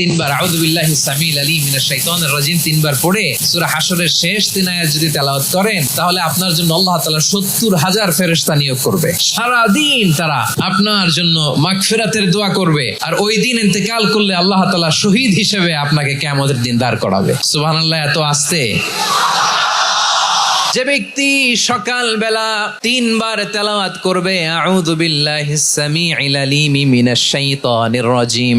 তিনবার, আউযুবিল্লাহি সামিল আলী মিনাশ শাইতানির রাজিম, তিনবার পড়ে সূরা হাশরের শেষ তিন আয়াত যদি তেলাওয়াত করেন, তাহলে আপনার জন্য আল্লাহ তাআলা 70 হাজার ফেরেশতা নিয়োগ করবে। সারা দিন তারা আপনার জন্য মাগফিরাতের দোয়া করবে, আর ওই দিন ইন্তেকাল করলে আল্লাহ তাআলা শহীদ হিসেবে আপনাকে কিয়ামতের দিন দাঁড় করাবে। সুবহানাল্লাহ, এত আস্তে? যে ব্যক্তি সকাল বেলা তিনবার তেলাওয়াত করবে আউযু বিল্লাহিস সামিউল আলিম মিনাশ শাইতানির রাজিম